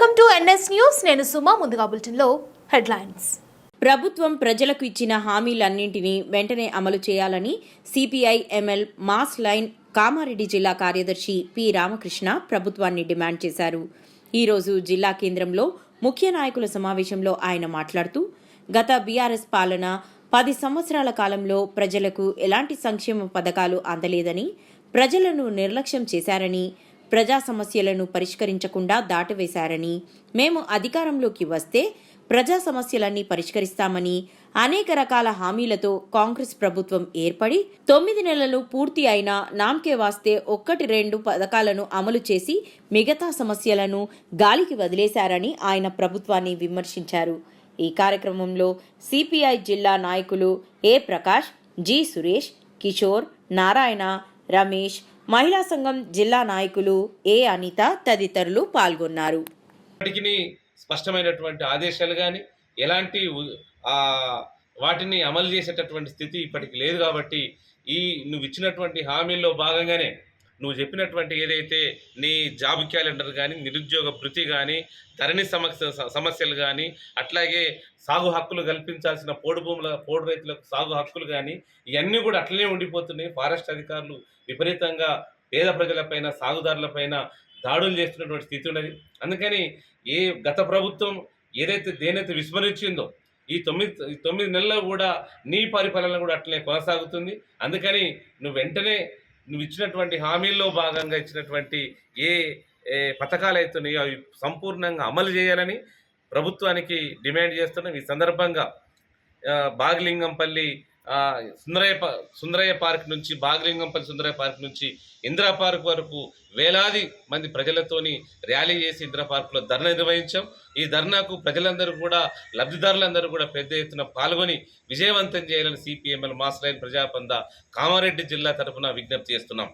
Welcome to NS news. నేను సుమా ముందుగా బులెటిన్లో హెడ్లైన్స్. ప్రభుత్వం ప్రజలకు ఇచ్చిన హామీలన్నింటినీ వెంటనే అమలు చేయాలని CPI ML mass line Kamareddy జిల్లా కార్యదర్శి పి రామకృష్ణ ప్రభుత్వాన్ని డిమాండ్ చేశారు. ఈరోజు జిల్లా కేంద్రంలో ముఖ్య నాయకుల సమావేశంలో ఆయన మాట్లాడుతూ గత బీఆర్ఎస్ పాలన పది సంవత్సరాల కాలంలో ప్రజలకు ఎలాంటి సంక్షేమ పథకాలు అందలేదని ప్రజలను నిర్లక్ష్యం చేశారని ప్రజా సమస్యలను పరిష్కరించకుండా దాటివేశారని మేము అధికారంలోకి వస్తే ప్రజా సమస్యలన్నీ పరిష్కరిస్తామని అనేక రకాల హామీలతో కాంగ్రెస్ ప్రభుత్వం ఏర్పడి తొమ్మిది నెలలు పూర్తి అయినా నామ్కే వాస్తే ఒక్కటి రెండు పథకాలను అమలు చేసి మిగతా సమస్యలను గాలికి వదిలేశారని ఆయన ప్రభుత్వాన్ని విమర్శించారు. ఈ కార్యక్రమంలో సిపిఐ జిల్లా నాయకులు ఏ ప్రకాష్ జి సురేష్ కిషోర్ నారాయణ రమేష్ మహిళా సంఘం జిల్లా నాయకులు ఏ అనిత తదితరులు పాల్గొన్నారు. స్పష్టమైనటువంటి ఆదేశాలు కానీ ఎలాంటి వాటిని అమలు చేసేటటువంటి స్థితి ఇప్పటికి లేదు కాబట్టి ఈ నువ్వు ఇచ్చినటువంటి హామీల్లో భాగంగానే నువ్వు చెప్పినటువంటి ఏదైతే నీ జాబ్ క్యాలెండర్ కానీ నిరుద్యోగ భృతి కానీ ధరణి సమస్య సమస్యలు కానీ అట్లాగే సాగు హక్కులు కల్పించాల్సిన పోడు భూముల పోడు రైతులకు సాగు హక్కులు కానీ ఇవన్నీ కూడా అట్లనే ఉండిపోతున్నాయి. ఫారెస్ట్ అధికారులు విపరీతంగా పేద ప్రజలపైన సాగుదారులపైన దాడులు చేస్తున్నటువంటి స్థితి ఉన్నది. అందుకని ఏ గత ప్రభుత్వం ఏదైతే దేనైతే విస్మరించిందో ఈ తొమ్మిది తొమ్మిది నెలల్లో కూడా నీ పరిపాలన కూడా అట్లనే కొనసాగుతుంది. అందుకని నువ్వు వెంటనే నువ్వు ఇచ్చినటువంటి హామీల్లో భాగంగా ఇచ్చినటువంటి ఏ ఏ పథకాలు అవుతున్నాయో అవి సంపూర్ణంగా అమలు చేయాలని ప్రభుత్వానికి డిమాండ్ చేస్తున్నాం. ఈ సందర్భంగా ఆ, బాగలింగంపల్లి సుందరయ్య సుందరయ్య పార్క్ నుంచి బాగలింగంపల్లి సుందరయ్య పార్క్ నుంచి ఇందిరా పార్క్ వరకు వేలాది మంది ప్రజలతోని ర్యాలీ చేసి ఇందిరా పార్క్లో ధర్నా నిర్వహించాం. ఈ ధర్నాకు ప్రజలందరూ కూడా లబ్ధిదారులందరూ కూడా పెద్ద ఎత్తున పాల్గొని విజయవంతం చేయాలని సిపిఎంఎల్ మాస్ లైన్ ప్రజాపంద కామారెడ్డి జిల్లా తరఫున విజ్ఞప్తి చేస్తున్నాం.